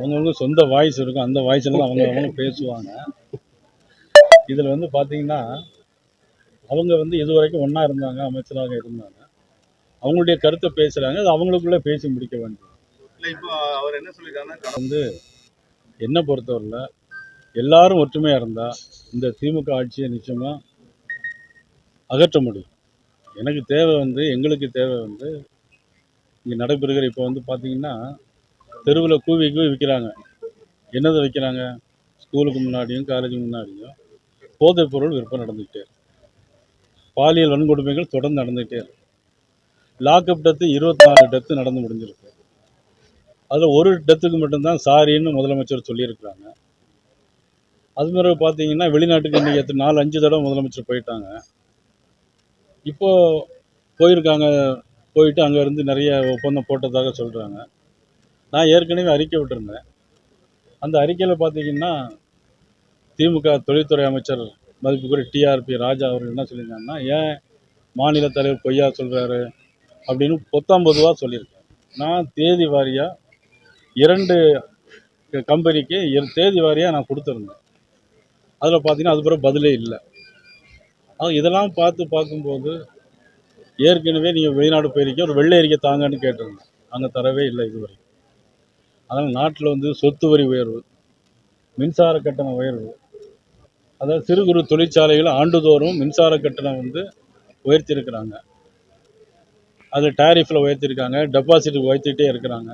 அவங்கவுங்க சொந்த வாய்ஸ் இருக்கும். அந்த வாய்ஸ்ல அவங்க அவங்க பேசுவாங்க. இதில் வந்து பார்த்தீங்கன்னா அவங்க வந்து இது வரைக்கும் ஒன்றா இருந்தாங்க அமைச்சராக இருந்தாங்க. அவங்களுடைய கருத்தை பேசுகிறாங்க அது அவங்களுக்குள்ளே பேசி முடிக்க வேண்டியது இல்ல இப்போ அவர் என்ன சொல்லியிருக்காருன்னா என்னை பொறுத்தவரையில் எல்லாரும் ஒற்றுமையாக இருந்தால் இந்த திமுக ஆட்சியை நிச்சயமாக அகற்ற முடியும். எனக்கு தேவை வந்து எங்களுக்கு தேவை வந்து இங்கே நடைபெறுகிற இப்போ வந்து பார்த்தீங்கன்னா தெருவில் கூவி கூவி விற்கிறாங்க என்னதை விற்கிறாங்க ஸ்கூலுக்கு முன்னாடியும் காலேஜுக்கு முன்னாடியும் போதைப் பொருள் விற்பனை நடந்துக்கிட்டே இருக்கு. பாலியல் வன்கொடுமைகள் தொடர்ந்து நடந்துக்கிட்டே இருக்கு. லாக்அப் டெத்து இருபத்தி நாலு டெத்து நடந்து முடிஞ்சிருக்கு. அதில் ஒரு டெத்துக்கு மட்டும்தான் சாரின்னு முதலமைச்சர் சொல்லியிருக்கிறாங்க. அது மாதிரி பார்த்தீங்கன்னா வெளிநாட்டுக்கு இன்றைக்கி எத்தனை நாலு அஞ்சு தடவை முதலமைச்சர் போயிட்டாங்க. இப்போது போயிருக்காங்க போயிட்டு அங்கேருந்து நிறைய ஒப்பந்தம் போட்டதாக சொல்கிறாங்க நான் ஏற்கனவே அறிக்கை விட்டுருந்தேன். அந்த அறிக்கையில் பார்த்தீங்கன்னா திமுக தொழில்துறை அமைச்சர் மதிப்புக்குரிய டிஆர்பி ராஜா அவர்கள் என்ன சொல்லியிருந்தாங்கன்னா ஏன் மாநில தலைவர் பொய்யா சொல்கிறாரு அப்படின்னு பொத்தாம்பதுவாக சொல்லியிருக்கேன் நான் தேதி வாரியாக இரண்டு கம்பெனிக்கு தேதி வாரியாக நான் கொடுத்துருந்தேன். அதில் பார்த்தீங்கன்னா அது பிறகு பதிலே இல்லை. அது இதெல்லாம் பார்த்து பார்க்கும்போது ஏற்கனவே நீங்கள் வெளிநாடு போயிருக்கீங்க ஒரு வெள்ளை அறிக்கை தாங்கன்னு கேட்டிருந்தேன். அங்கே தரவே இல்லை இதுவரை. அதனால் நாட்டில் வந்து சொத்து வரி உயர்வு மின்சார கட்டண உயர்வு அதாவது சிறு குறு தொழிற்சாலைகள் ஆண்டுதோறும் மின்சார கட்டணம் வந்து உயர்த்தியிருக்கிறாங்க. அது டேரிஃபில் உயர்த்தியிருக்காங்க டெபாசிட் உயர்த்திட்டே இருக்கிறாங்க.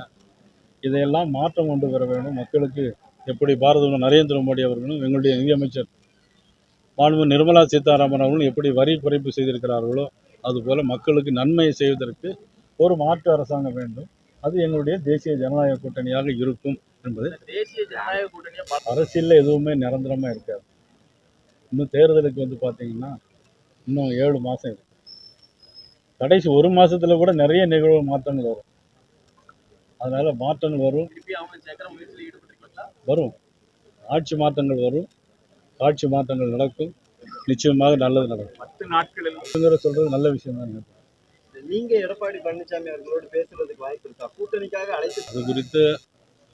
இதையெல்லாம் மாற்றம் கொண்டு வர வேண்டும். மக்களுக்கு எப்படி பாரத நரேந்திர மோடி அவர்களும் எங்களுடைய நிதியமைச்சர் மாண்பு நிர்மலா சீதாராமன் அவர்களும் எப்படி வரி குறைப்பு செய்திருக்கிறார்களோ அதுபோல் மக்களுக்கு நன்மை செய்வதற்கு ஒரு மாற்று அரசாங்கம் வேண்டும். அது எங்களுடைய தேசிய ஜனநாயக கூட்டணியாக இருக்கும் என்பது தேசிய ஜனநாயக கூட்டணியை அரசியலில் எதுவுமே நிரந்தரமாக இருக்காது. இன்னும் தேர்தலுக்கு வந்து பார்த்தீங்கன்னா இன்னும் ஏழு மாதம் இருக்கு. கடைசி ஒரு மாசத்துல கூட நிறைய நிகழ்வு மாற்றங்கள் வரும். அதனால மாற்றங்கள் வரும். வரும். ஆட்சி மாற்றங்கள் வரும். ஆட்சி மாற்றங்கள் நடக்கும். நிச்சயமாக நல்லது நடக்கும். பத்து நாட்களில் அப்படிங்கிற சொல்றது நல்ல விஷயம் தான் நீங்க எடப்பாடி பழனிசாமி அவர்களோடு பேசுறதுக்கு வாய்ப்பு இருக்கா? கூட்டணிக்காக அழைத்து அது குறித்து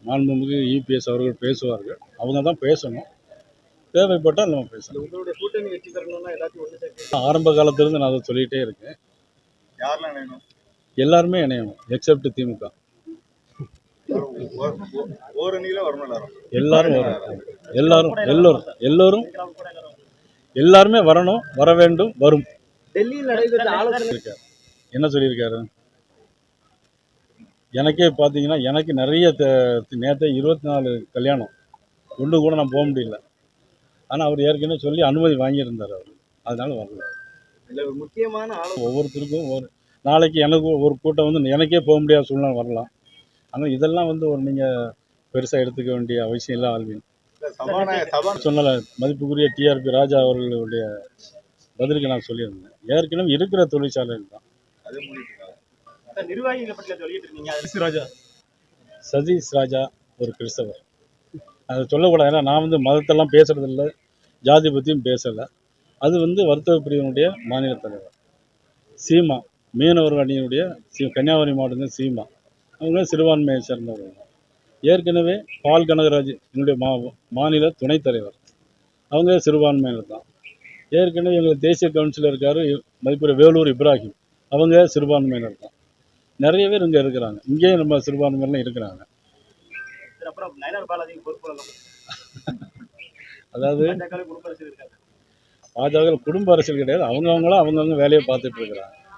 மாண்புமிகு இபிஎஸ் அவர்கள் பேசுவார்கள். அவங்க தான் பேசணும். தேவைப்பட்டால் நம்ம பேசலாம். உங்களுடைய கூட்டணி வெற்றி பெறணும்னா எல்லாத்தையும் ஆரம்ப காலத்திலிருந்து நான் அதை சொல்லிகிட்டே இருக்கேன். யாரெல்லாம் வேணும் எல்லாருமே இணையணும் எக்ஸப்ட் திமுக. ஓரணியில வரணும் எல்லாரும். எல்லாரும் வரணும். எல்லாரும் எல்லோரும் எல்லோரும் எல்லாருமே வரணும் வர வேண்டும் வரும். டெல்லியில் நடைபெற்ற ஆலோசனை இருக்காரு என்ன சொல்லியிருக்காரு? எனக்கே பார்த்தீங்கன்னா எனக்கு நிறைய நேற்று இருபத்தி நாலு கல்யாணம். ஒன்று கூட நான் போக முடியல. ஆனால் அவர் ஏற்கனவே சொல்லி அனுமதி வாங்கியிருந்தார் அவர். அதனால வரல. முக்கியமான ஒவ்வொருத்தருக்கும் ஒரு நாளைக்கு எனக்கு ஒரு கூட்டம் வந்து எனக்கே போக முடியாத சூழ்நிலை வரலாம். ஆனால் இதெல்லாம் வந்து ஒரு நீங்கள் பெருசாக எடுத்துக்க வேண்டிய அவசியம் இல்லை ஆல்வின். சொன்னல மதிப்புக்குரிய டிஆர்பி ராஜா அவர்களுடைய பதிலுக்கு நான் சொல்லியிருந்தேன். ஏற்கனவே இருக்கிற தொழிற்சாலைகள் தான். நிர்வாகிகளை பற்றி சொல்லிட்டு இருக்கீங்க ராஜா சதீஷ் ராஜா ஒரு கிறிஸ்தவர். அதை சொல்லக்கூடாது. ஏன்னா நான் வந்து மதத்தெல்லாம் பேசுறது இல்லை ஜாதி பற்றியும் பேசலை. அது வந்து வர்த்தக பிரிவினுடைய மாநில தலைவர். சீமா மீனவர் அணியினுடைய சி கன்னியாகுமரி மாவட்டத்தில் சீமா. அவங்க சிறுபான்மையை சேர்ந்தவர்கள் ஏற்கனவே பால் கனகராஜ் என்னுடைய மா மாநில துணைத் தலைவர். அவங்க சிறுபான்மையினர் தான். ஏற்கனவே எங்கள் தேசிய கவுன்சிலர் இருக்கார் மதிப்புரை வேலூர் இப்ராஹிம். அவங்க சிறுபான்மையினர் தான். நிறைய பேர் இங்கே இருக்கிறாங்க. இங்கேயும் நம்ம சிறுபான்மையினர்லாம் இருக்கிறாங்க. அதாவது பாஜக குடும்ப அரசியல் கிடையாது. அவங்கவுங்களும் அவங்கவுங்க வேலையை பார்த்துட்டு இருக்கிறாங்க.